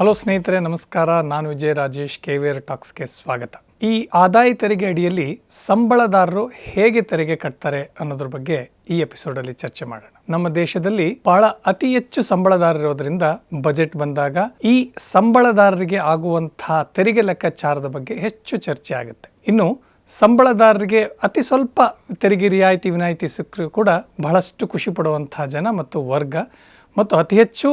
Hello ಸ್ನೇಹಿತರೆ, ನಮಸ್ಕಾರ. ನಾನು ವಿಜಯ ರಾಜೇಶ್ ಕೆವಿಆರ್ ಟಾಕ್ಸ್ಗೆ ಸ್ವಾಗತ. ಈ ಆದಾಯ ತೆರಿಗೆ ಅಡಿಯಲ್ಲಿ ಸಂಬಳದಾರರು ಹೇಗೆ ತೆರಿಗೆ ಕಟ್ತಾರೆ ಅನ್ನೋದ್ರ ಬಗ್ಗೆ ಈ ಎಪಿಸೋಡಲ್ಲಿ ಚರ್ಚೆ ಮಾಡೋಣ. ನಮ್ಮ ದೇಶದಲ್ಲಿ ಬಹಳ ಅತಿ ಹೆಚ್ಚು ಸಂಬಳದಾರರಿರೋದ್ರಿಂದ ಬಜೆಟ್ ಬಂದಾಗ ಈ ಸಂಬಳದಾರರಿಗೆ ಆಗುವಂತಹ ತೆರಿಗೆ ಲೆಕ್ಕಾಚಾರದ ಬಗ್ಗೆ ಹೆಚ್ಚು ಚರ್ಚೆ ಆಗುತ್ತೆ. ಇನ್ನು ಸಂಬಳದಾರರಿಗೆ ಅತಿ ಸ್ವಲ್ಪ ತೆರಿಗೆ ರಿಯಾಯಿತಿ ವಿನಾಯಿತಿ ಸಿಕ್ಕರೂ ಕೂಡ ಬಹಳಷ್ಟು ಖುಷಿ ಪಡುವಂತಹ ಜನ ಮತ್ತು ವರ್ಗ ಮತ್ತು ಅತಿ ಹೆಚ್ಚು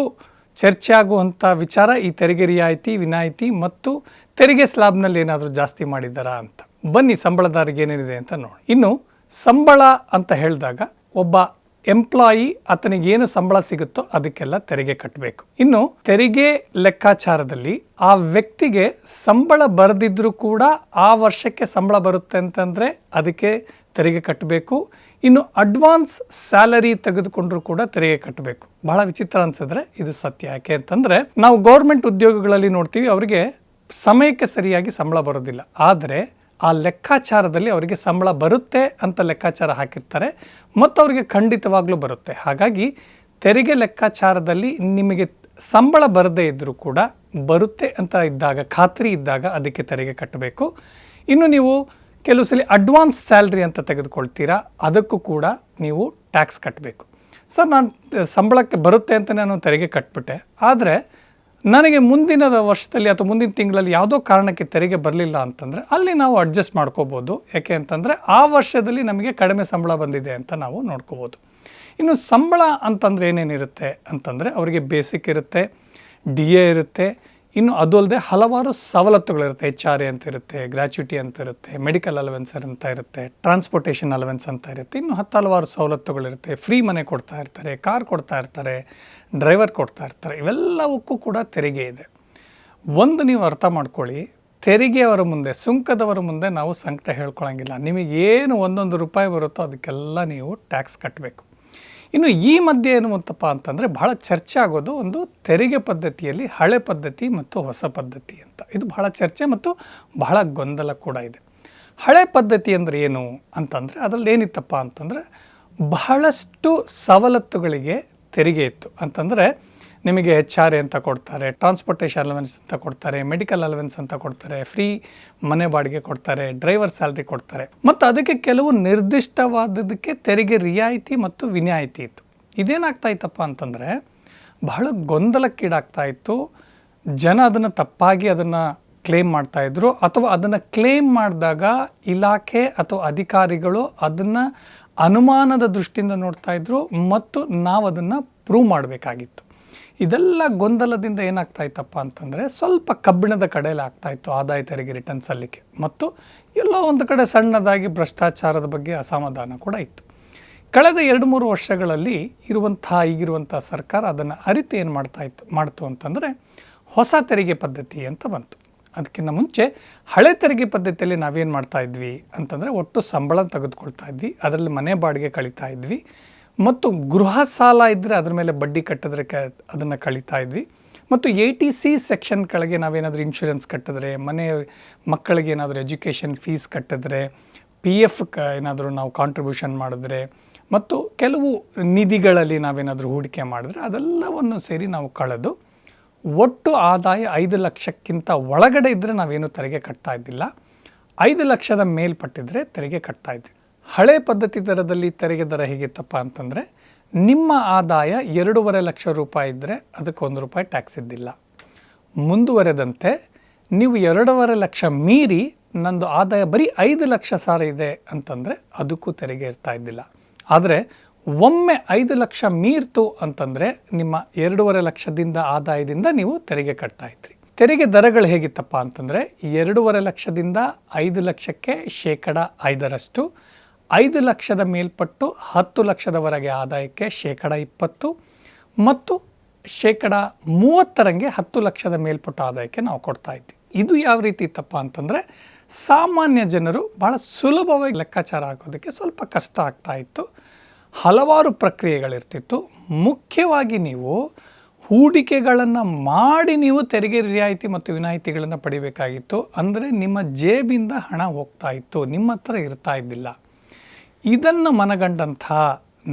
ಚರ್ಚೆ ಆಗುವಂಥ ವಿಚಾರ ಈ ತೆರಿಗೆ ರಿಯಾಯಿತಿ, ವಿನಾಯಿತಿ ಮತ್ತು ತೆರಿಗೆ ಸ್ಲಾಬ್ನಲ್ಲಿ ಏನಾದರೂ ಜಾಸ್ತಿ ಮಾಡಿದ್ದಾರಾ ಅಂತ. ಬನ್ನಿ ಸಂಬಳದಾರಿಗೆ ಏನೇನಿದೆ ಅಂತ ನೋಡಿ ಇನ್ನು ಸಂಬಳ ಅಂತ ಹೇಳಿದಾಗ ಒಬ್ಬ ಎಂಪ್ಲಾಯಿ ಏನು ಸಂಬಳ ಸಿಗುತ್ತೋ ಅದಕ್ಕೆಲ್ಲ ತೆರಿಗೆ ಕಟ್ಟಬೇಕು. ಇನ್ನು ತೆರಿಗೆ ಲೆಕ್ಕಾಚಾರದಲ್ಲಿ ಆ ವ್ಯಕ್ತಿಗೆ ಸಂಬಳ ಬರೆದಿದ್ರೂ ಕೂಡ ಆ ವರ್ಷಕ್ಕೆ ಸಂಬಳ ಬರುತ್ತೆ ಅಂತಂದರೆ ಅದಕ್ಕೆ ತೆರಿಗೆ ಕಟ್ಟಬೇಕು. ಇನ್ನು ಅಡ್ವಾನ್ಸ್ ಸ್ಯಾಲರಿ ತೆಗೆದುಕೊಂಡ್ರೂ ಕೂಡ ತೆರಿಗೆ ಕಟ್ಟಬೇಕು. ಬಹಳ ವಿಚಿತ್ರ ಅನ್ಸಿದ್ರೆ ಇದು ಸತ್ಯ. ಯಾಕೆ ಅಂತಂದ್ರೆ ನಾವು ಗೌರ್ಮೆಂಟ್ ಉದ್ಯೋಗಗಳಲ್ಲಿ ನೋಡ್ತೀವಿ ಅವರಿಗೆ ಸಮಯಕ್ಕೆ ಸರಿಯಾಗಿ ಸಂಬಳ ಬರೋದಿಲ್ಲ. ಆದರೆ ಆ ಲೆಕ್ಕಾಚಾರದಲ್ಲಿ ಅವರಿಗೆ ಸಂಬಳ ಬರುತ್ತೆ ಅಂತ ಲೆಕ್ಕಾಚಾರ ಹಾಕಿರ್ತಾರೆ. ಮತ್ತು ಅವರಿಗೆ ಖಂಡಿತವಾಗ್ಲೂ ಬರುತ್ತೆ. ಹಾಗಾಗಿ ತೆರಿಗೆ ಲೆಕ್ಕಾಚಾರದಲ್ಲಿ ನಿಮಗೆ ಸಂಬಳ ಬರದೇ ಇದ್ದರೂ ಕೂಡ ಬರುತ್ತೆ ಅಂತ ಇದ್ದಾಗ, ಖಾತ್ರಿ ಇದ್ದಾಗ ಅದಕ್ಕೆ ತೆರಿಗೆ ಕಟ್ಟಬೇಕು. ಇನ್ನು ನೀವು ಕೆಲವು ಸಲ ಅಡ್ವಾನ್ಸ್ ಸ್ಯಾಲ್ರಿ ಅಂತ ತೆಗೆದುಕೊಳ್ತೀರಾ? ಅದಕ್ಕೂ ಕೂಡ ನೀವು ಟ್ಯಾಕ್ಸ್ ಕಟ್ಟಬೇಕು ಸರ್, ನಾನು ಸಂಬಳಕ್ಕೆ ಬರುತ್ತೆ ಅಂತ ನಾನು ತೆರಿಗೆ ಕಟ್ಬಿಟ್ಟೆ. ಆದರೆ ನನಗೆ ಮುಂದಿನ ವರ್ಷದಲ್ಲಿ ಅಥವಾ ಮುಂದಿನ ತಿಂಗಳಲ್ಲಿ ಯಾವುದೋ ಕಾರಣಕ್ಕೆ ತೆರಿಗೆ ಬರಲಿಲ್ಲ ಅಂತಂದರೆ ಅಲ್ಲಿ ನಾವು ಅಡ್ಜಸ್ಟ್ ಮಾಡ್ಕೋಬೋದು. ಯಾಕೆ ಅಂತಂದರೆ ಆ ವರ್ಷದಲ್ಲಿ ನಮಗೆ ಕಡಿಮೆ ಸಂಬಳ ಬಂದಿದೆ ಅಂತ ನಾವು ನೋಡ್ಕೋಬೋದು. ಇನ್ನು ಸಂಬಳ ಅಂತಂದರೆ ಏನೇನಿರುತ್ತೆ ಅಂತಂದರೆ ಅವರಿಗೆ ಬೇಸಿಕ್ ಇರುತ್ತೆ ಡಿ ಎ ಇರುತ್ತೆ ಇನ್ನು ಅದು ಅಲ್ಲದೆ ಹಲವಾರು ಸವಲತ್ತುಗಳಿರುತ್ತೆ ಎಚ್ ಆರ್ ಎ ಅಂತ ಇರುತ್ತೆ ಗ್ರ್ಯಾಚ್ಯುಟಿ ಅಂತ ಇರುತ್ತೆ ಮೆಡಿಕಲ್ ಅಲವೆನ್ಸ್ ಅಂತ ಇರುತ್ತೆ ಟ್ರಾನ್ಸ್ಪೋರ್ಟೇಷನ್ ಅಲವೆನ್ಸ್ ಅಂತ ಇರುತ್ತೆ. ಇನ್ನು ಹತ್ತು ಹಲವಾರು ಸವಲತ್ತುಗಳಿರುತ್ತೆ. ಫ್ರೀ ಮನೆ ಕೊಡ್ತಾ ಇರ್ತಾರೆ ಕಾರ್ ಕೊಡ್ತಾ ಇರ್ತಾರೆ ಡ್ರೈವರ್ ಕೊಡ್ತಾ ಇರ್ತಾರೆ. ಇವೆಲ್ಲವಕ್ಕೂ ಕೂಡ ತೆರಿಗೆ ಇದೆ. ಒಂದು ನೀವು ಅರ್ಥ ಮಾಡ್ಕೊಳ್ಳಿ, ತೆರಿಗೆಯವರ ಮುಂದೆ, ಸುಂಕದವರ ಮುಂದೆ ನಾವು ಸಂಕಟ ಹೇಳ್ಕೊಳ್ಳೋಂಗಿಲ್ಲ ನಿಮಗೆ ಏನು ಒಂದೊಂದು ರೂಪಾಯಿ ಬರುತ್ತೋ ಅದಕ್ಕೆಲ್ಲ ನೀವು ಟ್ಯಾಕ್ಸ್ ಕಟ್ಟಬೇಕು ಇನ್ನು ಈ ಮಧ್ಯೆ ಏನು ಅಂತಪ್ಪ ಅಂತಂದರೆ ಬಹಳ ಚರ್ಚೆ ಆಗೋದು ಒಂದು ತೆರಿಗೆ ಪದ್ಧತಿಯಲ್ಲಿ ಹಳೆ ಪದ್ಧತಿ ಮತ್ತು ಹೊಸ ಪದ್ಧತಿ ಅಂತ. ಇದು ಬಹಳ ಚರ್ಚೆ ಮತ್ತು ಬಹಳ ಗೊಂದಲ ಕೂಡ ಇದೆ. ಹಳೆ ಪದ್ಧತಿ ಅಂದರೆ ಏನು ಅಂತಂದರೆ ಅದರಲ್ಲಿ ಏನಿತ್ತಪ್ಪ ಅಂತಂದರೆ ಬಹಳಷ್ಟು ಸವಲತ್ತುಗಳಿಗೆ ತೆರಿಗೆ ಇತ್ತು. ಅಂತಂದರೆ ನಿಮಗೆ ಎಚ್ ಆರ್ ಎ ಅಂತ ಕೊಡ್ತಾರೆ ಟ್ರಾನ್ಸ್ಪೋರ್ಟೇಷನ್ ಅಲವೆನ್ಸ್ ಅಂತ ಕೊಡ್ತಾರೆ ಮೆಡಿಕಲ್ ಅಲವೆನ್ಸ್ ಅಂತ ಕೊಡ್ತಾರೆ ಫ್ರೀ ಮನೆ ಬಾಡಿಗೆ ಕೊಡ್ತಾರೆ ಡ್ರೈವರ್ ಸ್ಯಾಲ್ರಿ ಕೊಡ್ತಾರೆ. ಮತ್ತು ಅದಕ್ಕೆ ಕೆಲವು ನಿರ್ದಿಷ್ಟವಾದದಕ್ಕೆ ತೆರಿಗೆ ರಿಯಾಯಿತಿ ಮತ್ತು ವಿನಾಯಿತಿ ಇತ್ತು. ಇದೇನಾಗ್ತಾ ಇತ್ತಪ್ಪ ಅಂತಂದರೆ, ಬಹಳ ಗೊಂದಲಕ್ಕೀಡಾಗ್ತಾ ಇತ್ತು. ಜನ ಅದನ್ನು ತಪ್ಪಾಗಿ ಅದನ್ನು ಕ್ಲೇಮ್ ಮಾಡ್ತಾ ಇದ್ರು, ಅಥವಾ ಅದನ್ನು ಕ್ಲೇಮ್ ಮಾಡಿದಾಗ ಇಲಾಖೆ ಅಥವಾ ಅಧಿಕಾರಿಗಳು ಅದನ್ನು ಅನುಮಾನದ ದೃಷ್ಟಿಯಿಂದ ನೋಡ್ತಾ ಇದ್ರು, ಮತ್ತು ನಾವು ಅದನ್ನು ಪ್ರೂವ್ ಮಾಡಬೇಕಾಗಿತ್ತು. ಇದೆಲ್ಲ ಗೊಂದಲದಿಂದ ಏನಾಗ್ತಾ ಇತ್ತಪ್ಪ ಅಂತಂದರೆ ಸ್ವಲ್ಪ ಕಬ್ಬಿಣದ ಕಡೆಯಲ್ಲಿ ಆಗ್ತಾ ಇತ್ತು ಆದಾಯ ತೆರಿಗೆ ರಿಟರ್ನ್ ಸಲ್ಲಿಕೆ. ಮತ್ತು ಎಲ್ಲೋ ಒಂದು ಕಡೆ ಸಣ್ಣದಾಗಿ ಭ್ರಷ್ಟಾಚಾರದ ಬಗ್ಗೆ ಅಸಮಾಧಾನ ಕೂಡ ಇತ್ತು. ಕಳೆದ ಎರಡು ಮೂರು ವರ್ಷಗಳಲ್ಲಿ ಇರುವಂಥ ಈಗಿರುವಂಥ ಸರ್ಕಾರ ಅದನ್ನು ಅರಿತು ಏನು ಮಾಡ್ತಾ ಇತ್ತು, ಮಾಡ್ತು ಅಂತಂದರೆ ಹೊಸ ತೆರಿಗೆ ಪದ್ಧತಿ ಅಂತ ಬಂತು. ಅದಕ್ಕಿಂತ ಮುಂಚೆ ಹಳೆ ತೆರಿಗೆ ಪದ್ಧತಿಯಲ್ಲಿ ನಾವೇನು ಮಾಡ್ತಾ ಇದ್ವಿ ಅಂತಂದರೆ ಒಟ್ಟು ಸಂಬಳ ತೆಗೆದುಕೊಳ್ತಾ ಇದ್ವಿ, ಅದರಲ್ಲಿ ಮನೆ ಬಾಡಿಗೆ ಕಳೀತಾ ಇದ್ವಿ ಮತ್ತು ಗೃಹ ಸಾಲ ಇದ್ದರೆ ಅದ್ರ ಮೇಲೆ ಬಡ್ಡಿ ಕಟ್ಟಿದ್ರೆ ಕ ಅದನ್ನು ಕಳೀತಾ ಇದ್ವಿ. ಮತ್ತು ಎ ಟಿ ಸಿ ಸೆಕ್ಷನ್ ಕೆಳಗೆ ನಾವೇನಾದರೂ ಇನ್ಶೂರೆನ್ಸ್ ಕಟ್ಟಿದ್ರೆ, ಮನೆ ಮಕ್ಕಳಿಗೆ ಏನಾದರೂ ಎಜುಕೇಷನ್ ಫೀಸ್ ಕಟ್ಟಿದ್ರೆ ಪಿ ಎಫ್ ಕ ಏನಾದರೂ ನಾವು ಕಾಂಟ್ರಿಬ್ಯೂಷನ್ ಮಾಡಿದ್ರೆ, ಮತ್ತು ಕೆಲವು ನಿಧಿಗಳಲ್ಲಿ ನಾವೇನಾದರೂ ಹೂಡಿಕೆ ಮಾಡಿದ್ರೆ ಅದೆಲ್ಲವನ್ನು ಸೇರಿ ನಾವು ಕಳೆದು ಒಟ್ಟು ಆದಾಯ ಐದು ಲಕ್ಷಕ್ಕಿಂತ ಒಳಗಡೆ ಇದ್ದರೆ ನಾವೇನು ತೆರಿಗೆ ಕಟ್ತಾ ಇದ್ದಿಲ್ಲ. ಐದು ಲಕ್ಷದ ಮೇಲ್ಪಟ್ಟಿದ್ದರೆ ತೆರಿಗೆ ಕಟ್ತಾ ಇದ್ವಿ. ಹಳೆ ಪದ್ಧತಿ ದರದಲ್ಲಿ ತೆರಿಗೆ ದರ ಹೇಗಿತ್ತಪ್ಪ ಅಂತಂದರೆ, ನಿಮ್ಮ ಆದಾಯ ಎರಡೂವರೆ ಲಕ್ಷ ರೂಪಾಯಿ ಇದ್ದರೆ ಅದಕ್ಕೆ ಒಂದು ರೂಪಾಯಿ ಟ್ಯಾಕ್ಸ್ ಇದ್ದಿಲ್ಲ. ಮುಂದುವರೆದಂತೆ, ನೀವು ಎರಡೂವರೆ ಲಕ್ಷ ಮೀರಿ ನಂದು ಆದಾಯ ಬರೀ ಐದು ಲಕ್ಷ ಸಾರ ಇದೆ ಅಂತಂದರೆ ಅದಕ್ಕೂ ತೆರಿಗೆ ಇರ್ತಾ ಇದ್ದಿಲ್ಲ. ಆದರೆ, ಒಮ್ಮೆ ಐದು ಲಕ್ಷ ಮೀರ್ತು ಅಂತಂದರೆ ನಿಮ್ಮ ಎರಡೂವರೆ ಲಕ್ಷದಿಂದ ಆದಾಯದಿಂದ ನೀವು ತೆರಿಗೆ ಕಟ್ತಾ ಇದ್ರಿ. ತೆರಿಗೆ ದರಗಳು ಹೇಗಿತ್ತಪ್ಪ ಅಂತಂದರೆ, ಎರಡೂವರೆ ಲಕ್ಷದಿಂದ ಐದು ಲಕ್ಷಕ್ಕೆ ಶೇಕಡ ಐದರಷ್ಟು ಐದು ಲಕ್ಷದ ಮೇಲ್ಪಟ್ಟು ಹತ್ತು ಲಕ್ಷದವರೆಗೆ ಆದಾಯಕ್ಕೆ ಶೇಕಡ ಇಪ್ಪತ್ತು ಮತ್ತು ಶೇಕಡ ಮೂವತ್ತರಂಗೆ ಹತ್ತು ಲಕ್ಷದ ಮೇಲ್ಪಟ್ಟು ಆದಾಯಕ್ಕೆ ನಾವು ಕೊಡ್ತಾ ಇದ್ದೀವಿ. ಇದು ಯಾವ ರೀತಿ ಇತ್ತಪ್ಪ ಅಂತಂದರೆ ಸಾಮಾನ್ಯ ಜನರು ಭಾಳ ಸುಲಭವಾಗಿ ಲೆಕ್ಕಾಚಾರ ಹಾಕೋದಕ್ಕೆ ಸ್ವಲ್ಪ ಕಷ್ಟ ಆಗ್ತಾ ಇತ್ತು. ಹಲವಾರು ಪ್ರಕ್ರಿಯೆಗಳಿರ್ತಿತ್ತು. ಮುಖ್ಯವಾಗಿ ನೀವು ಹೂಡಿಕೆಗಳನ್ನು ಮಾಡಿ ನೀವು ತೆರಿಗೆ ರಿಯಾಯಿತಿ ಮತ್ತು ವಿನಾಯಿತಿಗಳನ್ನು ಪಡಿಬೇಕಾಗಿತ್ತು. ಅಂದರೆ ನಿಮ್ಮ ಜೇಬಿಂದ ಹಣ ಹೋಗ್ತಾ ಇತ್ತು. ನಿಮ್ಮ ಹತ್ರ ಇರ್ತಾ ಇದ್ದಿಲ್ಲ. ಇದನ್ನು ಮನಗಂಡಂಥ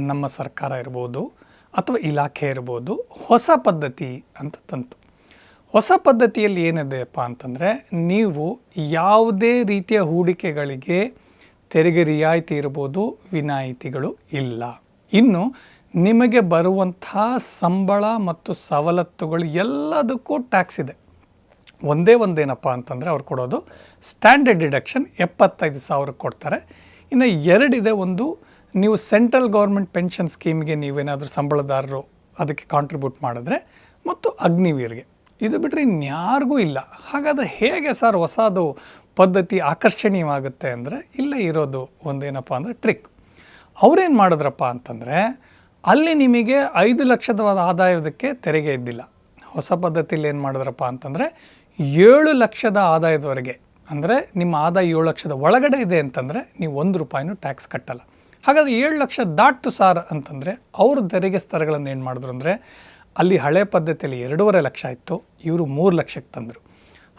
ನಮ್ಮ ಸರ್ಕಾರ ಇರ್ಬೋದು ಅಥವಾ ಇಲಾಖೆ ಇರ್ಬೋದು ಹೊಸ ಪದ್ಧತಿ ಅಂತ ತಂತು. ಹೊಸ ಪದ್ಧತಿಯಲ್ಲಿ ಏನಿದೆಯಪ್ಪ ಅಂತಂದರೆ ನೀವು ಯಾವುದೇ ರೀತಿಯ ಹೂಡಿಕೆಗಳಿಗೆ ತೆರಿಗೆ ರಿಯಾಯಿತಿ ಇರ್ಬೋದು, ವಿನಾಯಿತಿಗಳು ಇಲ್ಲ. ಇನ್ನು ನಿಮಗೆ ಬರುವಂಥ ಸಂಬಳ ಮತ್ತು ಸವಲತ್ತುಗಳು ಎಲ್ಲದಕ್ಕೂ ಟ್ಯಾಕ್ಸ್ ಇದೆ. ಒಂದೇ ಒಂದೇನಪ್ಪ ಅಂತಂದರೆ ಅವ್ರು ಕೊಡೋದು ಸ್ಟ್ಯಾಂಡರ್ಡ್ ಡಿಡಕ್ಷನ್ ಎಪ್ಪತ್ತೈದು ಸಾವಿರಕ್ಕೆ ಕೊಡ್ತಾರೆ. ಇನ್ನು ಎರಡಿದೆ ಒಂದು ನೀವು ಸೆಂಟ್ರಲ್ ಗೌರ್ಮೆಂಟ್ ಪೆನ್ಷನ್ ಸ್ಕೀಮ್ಗೆ ನೀವೇನಾದರೂ ಸಂಬಳದಾರರು ಅದಕ್ಕೆ ಕಾಂಟ್ರಿಬ್ಯೂಟ್ ಮಾಡಿದ್ರೆ ಮತ್ತು ಅಗ್ನಿವೀರ್ಗೆ. ಇದು ಬಿಟ್ಟರೆ ಇನ್ಯಾರಿಗೂ ಇಲ್ಲ. ಹಾಗಾದರೆ ಹೇಗೆ ಸರ್ ಹೊಸದು ಪದ್ಧತಿ ಆಕರ್ಷಣೀಯವಾಗುತ್ತೆ ಅಂದರೆ ಇಲ್ಲೇ ಇರೋದು ಒಂದೇನಪ್ಪ ಅಂದರೆ ಟ್ರಿಕ್ ಅವ್ರೇನು ಮಾಡಿದ್ರಪ್ಪ ಅಂತಂದರೆ ಅಲ್ಲಿ ನಿಮಗೆ ಐದು ಲಕ್ಷದ ಆದಾಯದಕ್ಕೆ ತೆರಿಗೆ ಇದ್ದಿಲ್ಲ. ಹೊಸ ಪದ್ಧತಿಯಲ್ಲಿ ಏನು ಮಾಡಿದ್ರಪ್ಪ ಅಂತಂದರೆ ಏಳು ಲಕ್ಷದ ಆದಾಯದವರೆಗೆ ಅಂದರೆ ನಿಮ್ಮ ಆದಾಯ ಏಳು ಲಕ್ಷದ ಒಳಗಡೆ ಇದೆ ಅಂತಂದರೆ ನೀವು ಒಂದು ರೂಪಾಯಿನೂ ಟ್ಯಾಕ್ಸ್ ಕಟ್ಟಲ್ಲ. ಹಾಗಾದರೆ ಏಳು ಲಕ್ಷ ದಾಟ್ತು ಸಾರ್ ಅಂತಂದರೆ ಅವ್ರ ತೆರಿಗೆ ಸ್ತರಗಳನ್ನು ಏನು ಮಾಡಿದ್ರು ಅಂದರೆ ಅಲ್ಲಿ ಹಳೆ ಪದ್ಧತಿಯಲ್ಲಿ ಎರಡೂವರೆ ಲಕ್ಷ ಇತ್ತು, ಇವರು ಮೂರು ಲಕ್ಷಕ್ಕೆ ತಂದರು.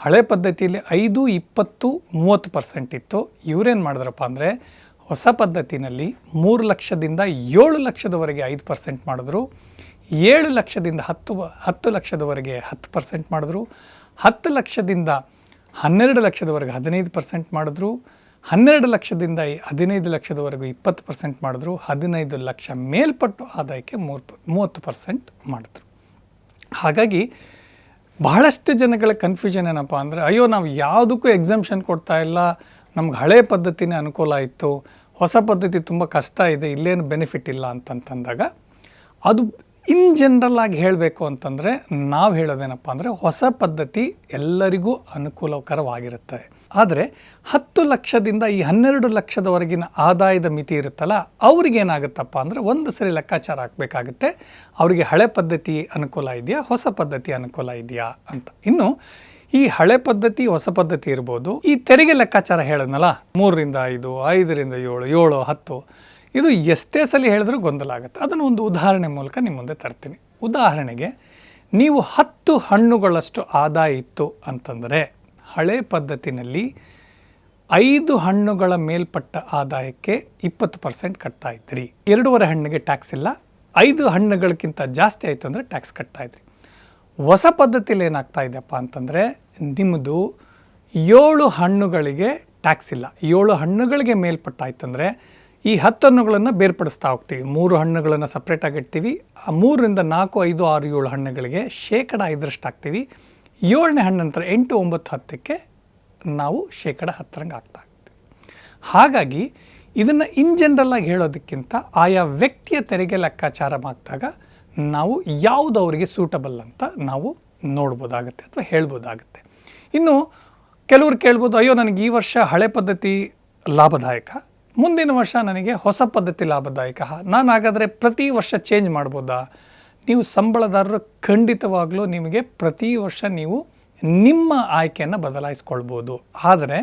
ಹಳೆ ಪದ್ಧತಿಯಲ್ಲಿ ಐದು, ಇಪ್ಪತ್ತು, ಮೂವತ್ತು ಪರ್ಸೆಂಟ್ ಇತ್ತು. ಇವರೇನು ಮಾಡಿದ್ರಪ್ಪ ಅಂದರೆ ಹೊಸ ಪದ್ಧತಿನಲ್ಲಿ ಮೂರು ಲಕ್ಷದಿಂದ ಏಳು ಲಕ್ಷದವರೆಗೆ ಐದು ಪರ್ಸೆಂಟ್ ಮಾಡಿದ್ರು, ಏಳು ಲಕ್ಷದಿಂದ ಹತ್ತು ಹತ್ತು ಲಕ್ಷದವರೆಗೆ ಹತ್ತು ಪರ್ಸೆಂಟ್ ಮಾಡಿದ್ರು, ಹತ್ತು ಲಕ್ಷದಿಂದ ಹನ್ನೆರಡು ಲಕ್ಷದವರೆಗೆ ಹದಿನೈದು ಪರ್ಸೆಂಟ್ ಮಾಡಿದ್ರು, ಹನ್ನೆರಡು ಲಕ್ಷದಿಂದ ಹದಿನೈದು ಲಕ್ಷದವರೆಗೂ ಇಪ್ಪತ್ತು ಪರ್ಸೆಂಟ್ ಮಾಡಿದ್ರು, ಹದಿನೈದು ಲಕ್ಷ ಮೇಲ್ಪಟ್ಟು ಆದಾಯಕ್ಕೆ ಮೂರು ಮೂವತ್ತು ಪರ್ಸೆಂಟ್ ಮಾಡಿದ್ರು. ಹಾಗಾಗಿ ಬಹಳಷ್ಟು ಜನಗಳ ಕನ್ಫ್ಯೂಷನ್ ಏನಪ್ಪ ಅಂದರೆ, ಅಯ್ಯೋ ನಾವು ಯಾವುದಕ್ಕೂ ಎಕ್ಸಮ್ಷನ್ ಕೊಡ್ತಾ ಇಲ್ಲ, ನಮ್ಗೆ ಹಳೆ ಪದ್ಧತಿನೇ ಅನುಕೂಲ ಇತ್ತು ಹೊಸ ಪದ್ಧತಿ ತುಂಬ ಕಷ್ಟ ಇದೆ, ಇಲ್ಲೇನು ಬೆನಿಫಿಟ್ ಇಲ್ಲ ಅಂತಂತಂದಾಗ, ಅದು ಇನ್ ಜನರಲ್ ಆಗಿ ಹೇಳಬೇಕು ಅಂತಂದರೆ ನಾವು ಹೇಳೋದೇನಪ್ಪ ಅಂದರೆ ಹೊಸ ಪದ್ಧತಿ ಎಲ್ಲರಿಗೂ ಅನುಕೂಲಕರವಾಗಿರುತ್ತೆ. ಆದರೆ ಹತ್ತು ಲಕ್ಷದಿಂದ ಈ ಹನ್ನೆರಡು ಲಕ್ಷದವರೆಗಿನ ಆದಾಯದ ಮಿತಿ ಇರುತ್ತಲ್ಲ ಅವ್ರಿಗೇನಾಗುತ್ತಪ್ಪ ಅಂದರೆ ಒಂದು ಸರಿ ಲೆಕ್ಕಾಚಾರ ಹಾಕಬೇಕಾಗುತ್ತೆ. ಅವರಿಗೆ ಹಳೆ ಪದ್ಧತಿ ಅನುಕೂಲ ಇದೆಯಾ, ಹೊಸ ಪದ್ಧತಿ ಅನುಕೂಲ ಇದೆಯಾ ಅಂತ. ಇನ್ನು ಈ ಹಳೆ ಪದ್ಧತಿ, ಹೊಸ ಪದ್ಧತಿ ಇರ್ಬೋದು. ಈ ತೆರಿಗೆ ಲೆಕ್ಕಾಚಾರ ಹೇಳಿದ್ನಲ್ಲ, ಮೂರರಿಂದ ಐದು, ಐದರಿಂದ ಏಳು ಏಳು, ಹತ್ತು. ಇದು ಎಷ್ಟೇ ಸಲ ಹೇಳಿದ್ರೂ ಗೊಂದಲ ಆಗುತ್ತೆ. ಅದನ್ನು ಒಂದು ಉದಾಹರಣೆ ಮೂಲಕ ನಿಮ್ಮ ಮುಂದೆ ತರ್ತೀನಿ. ಉದಾಹರಣೆಗೆ, ನೀವು ಹತ್ತು ಹಣ್ಣುಗಳಷ್ಟು ಆದಾಯ ಇತ್ತು ಅಂತಂದರೆ, ಹಳೆ ಪದ್ಧತಿನಲ್ಲಿ ಐದು ಹಣ್ಣುಗಳ ಮೇಲ್ಪಟ್ಟ ಆದಾಯಕ್ಕೆ ಇಪ್ಪತ್ತು ಪರ್ಸೆಂಟ್ ಕಟ್ತಾ ಇದ್ರಿ ಎರಡೂವರೆ ಹಣ್ಣಿಗೆ ಟ್ಯಾಕ್ಸ್ ಇಲ್ಲ. ಐದು ಹಣ್ಣುಗಳಿಗಿಂತ ಜಾಸ್ತಿ ಆಯಿತು ಅಂದರೆ ಟ್ಯಾಕ್ಸ್ ಕಟ್ತಾ ಇದ್ರಿ ಹೊಸ ಪದ್ಧತಿಯಲ್ಲಿ ಏನಾಗ್ತಾ ಇದೆಯಪ್ಪ ಅಂತಂದರೆ ನಿಮ್ಮದು ಏಳು ಹಣ್ಣುಗಳಿಗೆ ಟ್ಯಾಕ್ಸ್ ಇಲ್ಲ. ಏಳು ಹಣ್ಣುಗಳಿಗೆ ಮೇಲ್ಪಟ್ಟಾಯ್ತು ಅಂದರೆ ಈ ಹತ್ತು ಹಣ್ಣುಗಳನ್ನು ಬೇರ್ಪಡಿಸ್ತಾ ಹೋಗ್ತೀವಿ. ಮೂರು ಹಣ್ಣುಗಳನ್ನು ಸಪ್ರೇಟಾಗಿ ಇಡ್ತೀವಿ. ಆ ಮೂರರಿಂದ ನಾಲ್ಕು, ಐದು, ಆರು, ಏಳು ಹಣ್ಣುಗಳಿಗೆ ಶೇಕಡ ಐದರಷ್ಟು ಹಾಕ್ತೀವಿ ಏಳನೇ ಹಣ್ಣು ನಂತರ ಎಂಟು, ಒಂಬತ್ತು, ಹತ್ತಕ್ಕೆ ನಾವು ಶೇಕಡ ಹತ್ತರಂಗೆ ಆಗ್ತಾ ಇರ್ತೀವಿ ಹಾಗಾಗಿ ಇದನ್ನು ಇನ್ ಜನರಲ್ಲಾಗಿ ಹೇಳೋದಕ್ಕಿಂತ ಆಯಾ ವ್ಯಕ್ತಿಯ ತೆರಿಗೆ ಲೆಕ್ಕಾಚಾರ ಮಾಡಿದಾಗ ನಾವು ಯಾವುದು ಅವರಿಗೆ ಸೂಟಬಲ್ ಅಂತ ನಾವು ನೋಡ್ಬೋದಾಗತ್ತೆ ಅಥವಾ ಹೇಳ್ಬೋದಾಗತ್ತೆ. ಇನ್ನು ಕೆಲವ್ರು ಕೇಳ್ಬೋದು, ಅಯ್ಯೋ, ನನಗೆ ಈ ವರ್ಷ ಹಳೆ ಪದ್ಧತಿ ಲಾಭದಾಯಕ ಮುಂದಿನ ವರ್ಷ ನನಗೆ ಹೊಸ ಪದ್ಧತಿ ಲಾಭದಾಯಕ. ನಾನು ಹಾಗಾದರೆ ಪ್ರತಿ ವರ್ಷ ಚೇಂಜ್ ಮಾಡ್ಬೋದಾ? ನೀವು ಸಂಬಳದಾರರು ಖಂಡಿತವಾಗಲೂ ನಿಮಗೆ ಪ್ರತಿ ವರ್ಷ ನೀವು ನಿಮ್ಮ ಆಯ್ಕೆಯನ್ನು ಬದಲಾಯಿಸ್ಕೊಳ್ಬೋದು. ಆದರೆ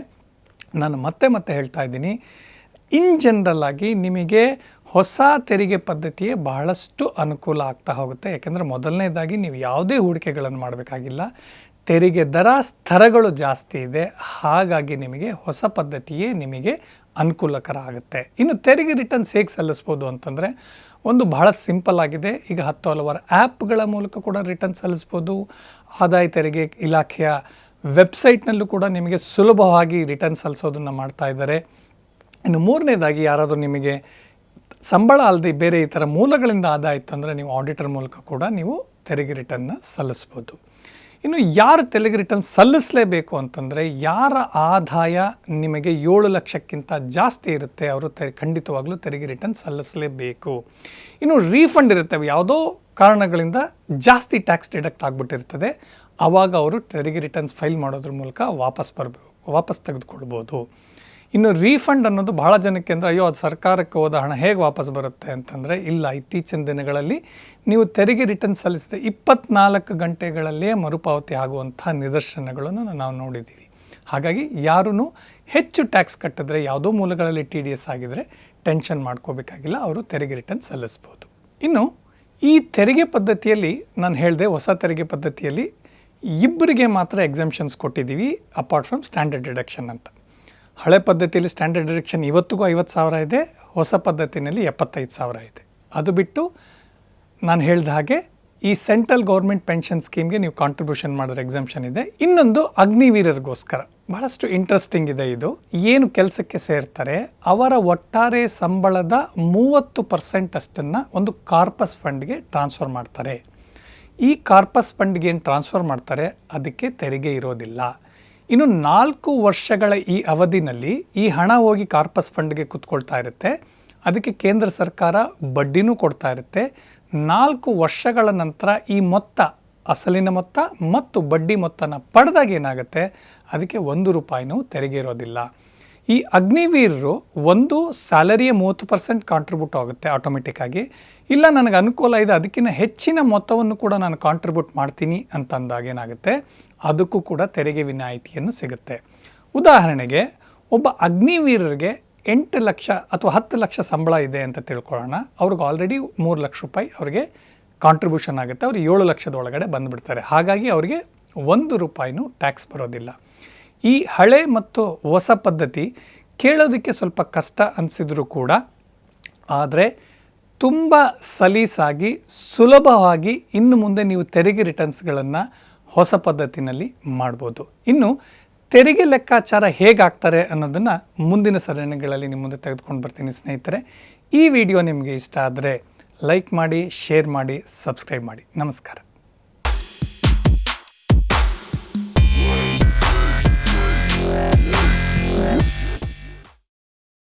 ನಾನು ಮತ್ತೆ ಮತ್ತೆ ಹೇಳ್ತಾ ಇದ್ದೀನಿ ಇನ್ ಜನರಲ್ ಆಗಿ ನಿಮಗೆ ಹೊಸ ತೆರಿಗೆ ಪದ್ಧತಿಯೇ ಬಹಳಷ್ಟು ಅನುಕೂಲ ಆಗ್ತಾ ಹೋಗುತ್ತೆ. ಯಾಕೆಂದರೆ ಮೊದಲನೇದಾಗಿ ನೀವು ಯಾವುದೇ ಹೂಡಿಕೆಗಳನ್ನು ಮಾಡಬೇಕಾಗಿಲ್ಲ. ತೆರಿಗೆ ದರ ಸ್ತರಗಳು ಜಾಸ್ತಿ ಇದೆ. ಹಾಗಾಗಿ ನಿಮಗೆ ಹೊಸ ಪದ್ಧತಿಯೇ ನಿಮಗೆ ಅನುಕೂಲಕರ ಆಗುತ್ತೆ ಇನ್ನು ತೆರಿಗೆ ರಿಟರ್ನ್ಸ್ ಹೇಗೆ ಸಲ್ಲಿಸ್ಬೋದು ಅಂತಂದರೆ, ಒಂದು ಬಹಳ ಸಿಂಪಲ್ ಆಗಿದೆ. ಈಗ ಹತ್ತು ಹಲವಾರು ಆ್ಯಪ್ಗಳ ಮೂಲಕ ಕೂಡ ರಿಟರ್ನ್ ಸಲ್ಲಿಸ್ಬೋದು. ಆದಾಯ ತೆರಿಗೆ ಇಲಾಖೆಯ ವೆಬ್ಸೈಟ್ನಲ್ಲೂ ಕೂಡ ನಿಮಗೆ ಸುಲಭವಾಗಿ ರಿಟರ್ನ್ ಸಲ್ಲಿಸೋದನ್ನು ಮಾಡ್ತಾ ಇದ್ದಾರೆ. ಇನ್ನು ಮೂರನೇದಾಗಿ ಯಾರಾದರೂ ನಿಮಗೆ ಸಂಬಳ ಅಲ್ಲದೆ ಬೇರೆ ಈ ಥರ ಮೂಲಗಳಿಂದ ಆದಾಯ ಇತ್ತು ಅಂದರೆ ನೀವು ಆಡಿಟರ್ ಮೂಲಕ ಕೂಡ ನೀವು ತೆರಿಗೆ ರಿಟರ್ನ್ನ ಸಲ್ಲಿಸ್ಬೋದು. ಇನ್ನು ಯಾರು ತೆರಿಗೆ ರಿಟರ್ನ್ ಸಲ್ಲಿಸಲೇಬೇಕು ಅಂತಂದರೆ ಯಾರ ಆದಾಯ ನಿಮಗೆ ಏಳು ಲಕ್ಷಕ್ಕಿಂತ ಜಾಸ್ತಿ ಇರುತ್ತೆ ಅವರು ತೆ ಖಂಡಿತವಾಗ್ಲೂ ತೆರಿಗೆ ರಿಟರ್ನ್ ಸಲ್ಲಿಸಲೇಬೇಕು. ಇನ್ನು ರೀಫಂಡ್ ಇರುತ್ತೆ, ಯಾವುದೋ ಕಾರಣಗಳಿಂದ ಜಾಸ್ತಿ ಟ್ಯಾಕ್ಸ್ ಡಿಡಕ್ಟ್ ಆಗಿಬಿಟ್ಟಿರ್ತದೆ ಆವಾಗ ಅವರು ತೆರಿಗೆ ರಿಟರ್ನ್ಸ್ ಫೈಲ್ ಮಾಡೋದ್ರ ಮೂಲಕ ವಾಪಸ್ ಬರಬೇಕು ವಾಪಸ್ ತೆಗೆದುಕೊಳ್ಬೋದು. ಇನ್ನು ರೀಫಂಡ್ ಅನ್ನೋದು ಬಹಳ ಜನಕ್ಕೆ ಅಂದರೆ, ಅಯ್ಯೋ, ಅದು ಸರ್ಕಾರಕ್ಕೆ ಹೋದ ಹಣ ಹೇಗೆ ವಾಪಸ್ ಬರುತ್ತೆ? ಅಂತಂದರೆ, ಇಲ್ಲ, ಇತ್ತೀಚಿನ ದಿನಗಳಲ್ಲಿ ನೀವು ತೆರಿಗೆ ರಿಟರ್ನ್ ಸಲ್ಲಿಸಿದ ಇಪ್ಪತ್ನಾಲ್ಕು ಗಂಟೆಗಳಲ್ಲಿಯೇ ಮರುಪಾವತಿ ಆಗುವಂಥ ನಿದರ್ಶನಗಳನ್ನು ನಾವು ನೋಡಿದ್ದೀವಿ. ಹಾಗಾಗಿ ಯಾರೂ ಹೆಚ್ಚು ಟ್ಯಾಕ್ಸ್ ಕಟ್ಟಿದ್ರೆ, ಯಾವುದೋ ಮೂಲಗಳಲ್ಲಿ ಟಿ ಡಿ ಎಸ್ ಆಗಿದರೆ ಟೆನ್ಷನ್ ಮಾಡ್ಕೋಬೇಕಾಗಿಲ್ಲ, ಅವರು ತೆರಿಗೆ ರಿಟರ್ನ್ ಸಲ್ಲಿಸ್ಬೋದು. ಇನ್ನು ಈ ತೆರಿಗೆ ಪದ್ಧತಿಯಲ್ಲಿ ನಾನು ಹೇಳಿದೆ, ಹೊಸ ತೆರಿಗೆ ಪದ್ಧತಿಯಲ್ಲಿ ಇಬ್ಬರಿಗೆ ಮಾತ್ರ ಎಕ್ಸಮ್ಷನ್ಸ್ ಕೊಟ್ಟಿದ್ದೀವಿ ಅಪಾರ್ಟ್ ಫ್ರಮ್ ಸ್ಟ್ಯಾಂಡರ್ಡ್ ಡಿಡಕ್ಷನ್ ಅಂತ. ಹಳೆ ಪದ್ಧತಿಯಲ್ಲಿ ಸ್ಟ್ಯಾಂಡರ್ಡ್ ಡಿರೆಕ್ಷನ್ ಇವತ್ತಿಗೂ ಐವತ್ತು ಸಾವಿರ ಇದೆ, ಹೊಸ ಪದ್ಧತಿನಲ್ಲಿ ಎಪ್ಪತ್ತೈದು ಸಾವಿರ ಇದೆ. ಅದು ಬಿಟ್ಟು ನಾನು ಹೇಳಿದ ಹಾಗೆ ಈ ಸೆಂಟ್ರಲ್ ಗೌರ್ಮೆಂಟ್ ಪೆನ್ಷನ್ ಸ್ಕೀಮ್ಗೆ ನೀವು ಕಾಂಟ್ರಿಬ್ಯೂಷನ್ ಮಾಡಿದ್ರೆ ಎಕ್ಸಾಮ್ಷನ್ ಇದೆ. ಇನ್ನೊಂದು ಅಗ್ನಿವೀರರಿಗೋಸ್ಕರ ಬಹಳಷ್ಟು ಇಂಟ್ರೆಸ್ಟಿಂಗ್ ಇದೆ ಇದು. ಏನು ಕೆಲಸಕ್ಕೆ ಸೇರ್ತಾರೆ? ಅವರ ಒಟ್ಟಾರೆ ಸಂಬಳದ ಮೂವತ್ತು ಪರ್ಸೆಂಟ್ ಅಷ್ಟನ್ನು ಒಂದು ಕಾರ್ಪಸ್ ಫಂಡ್ಗೆ ಟ್ರಾನ್ಸ್ಫರ್ ಮಾಡ್ತಾರೆ. ಈ ಕಾರ್ಪಸ್ ಫಂಡ್ಗೆ ಏನು ಟ್ರಾನ್ಸ್ಫರ್ ಮಾಡ್ತಾರೆ? ಅದಕ್ಕೆ ತೆರಿಗೆ ಇರೋದಿಲ್ಲ. ಇನ್ನು ನಾಲ್ಕು ವರ್ಷಗಳ ಈ ಅವಧಿನಲ್ಲಿ ಈ ಹಣ ಹೋಗಿ ಕಾರ್ಪಸ್ ಫಂಡ್ಗೆ ಕುತ್ಕೊಳ್ತಾ ಇರುತ್ತೆ. ಅದಕ್ಕೆ ಕೇಂದ್ರ ಸರ್ಕಾರ ಬಡ್ಡಿನೂ ಕೊಡ್ತಾ ಇರುತ್ತೆ. ನಾಲ್ಕು ವರ್ಷಗಳ ನಂತರ ಈ ಮೊತ್ತ, ಅಸಲಿನ ಮೊತ್ತ ಮತ್ತು ಬಡ್ಡಿ ಮೊತ್ತನ ಪಡೆದಾಗ ಏನಾಗುತ್ತೆ? ಅದಕ್ಕೆ ಒಂದು ರೂಪಾಯಿನೂ ತೆರಿಗೆ ಇರೋದಿಲ್ಲ. ಈ ಅಗ್ನಿವೀರರು ಒಂದು ಸ್ಯಾಲರಿಯ ಮೂವತ್ತು ಪರ್ಸೆಂಟ್ ಕಾಂಟ್ರಿಬ್ಯೂಟ್ ಆಗುತ್ತೆ ಆಟೋಮೆಟಿಕ್ಕಾಗಿ ಇಲ್ಲ, ನನಗೆ ಅನುಕೂಲ ಇದೆ, ಅದಕ್ಕಿಂತ ಹೆಚ್ಚಿನ ಮೊತ್ತವನ್ನು ಕೂಡ ನಾನು ಕಾಂಟ್ರಿಬ್ಯೂಟ್ ಮಾಡ್ತೀನಿ ಅಂತಂದಾಗ ಏನಾಗುತ್ತೆ? ಅದಕ್ಕೂ ಕೂಡ ತೆರಿಗೆ ವಿನಾಯಿತಿಯನ್ನು ಸಿಗುತ್ತೆ. ಉದಾಹರಣೆಗೆ, ಒಬ್ಬ ಅಗ್ನಿವೀರರಿಗೆ ಎಂಟು ಲಕ್ಷ ಅಥವಾ ಹತ್ತು ಲಕ್ಷ ಸಂಬಳ ಇದೆ ಅಂತ ತಿಳ್ಕೊಳ್ಳೋಣ. ಅವ್ರಿಗೆ ಆಲ್ರೆಡಿ ಮೂರು ಲಕ್ಷ ರೂಪಾಯಿ ಅವರಿಗೆ ಕಾಂಟ್ರಿಬ್ಯೂಷನ್ ಆಗುತ್ತೆ. ಅವ್ರು ಏಳು ಲಕ್ಷದ ಒಳಗಡೆ ಬಂದುಬಿಡ್ತಾರೆ. ಹಾಗಾಗಿ ಅವರಿಗೆ ಒಂದು ರೂಪಾಯಿನೂ ಟ್ಯಾಕ್ಸ್ ಬರೋದಿಲ್ಲ. ಈ ಹಳೆ ಮತ್ತು ಹೊಸ ಪದ್ಧತಿ ಕೇಳೋದಕ್ಕೆ ಸ್ವಲ್ಪ ಕಷ್ಟ ಅನಿಸಿದರೂ ಕೂಡ, ಆದರೆ ತುಂಬ ಸಲೀಸಾಗಿ, ಸುಲಭವಾಗಿ ಇನ್ನು ಮುಂದೆ ನೀವು ತೆರಿಗೆ ರಿಟರ್ನ್ಸ್ಗಳನ್ನು ಹೊಸ ಪದ್ಧತಿನಲ್ಲಿ ಮಾಡ್ಬೋದು. ಇನ್ನು ತೆರಿಗೆ ಲೆಕ್ಕಾಚಾರ ಹೇಗಾಗ್ತಾರೆ ಅನ್ನೋದನ್ನು ಮುಂದಿನ ಸರಣಿಗಳಲ್ಲಿ ನಿಮ್ಮ ಮುಂದೆ ತೆಗೆದುಕೊಂಡು ಬರ್ತೀನಿ ಸ್ನೇಹಿತರೆ. ಈ ವಿಡಿಯೋ ನಿಮಗೆ ಇಷ್ಟ ಆದರೆ ಲೈಕ್ ಮಾಡಿ, ಶೇರ್ ಮಾಡಿ, ಸಬ್ಸ್ಕ್ರೈಬ್ ಮಾಡಿ. ನಮಸ್ಕಾರ.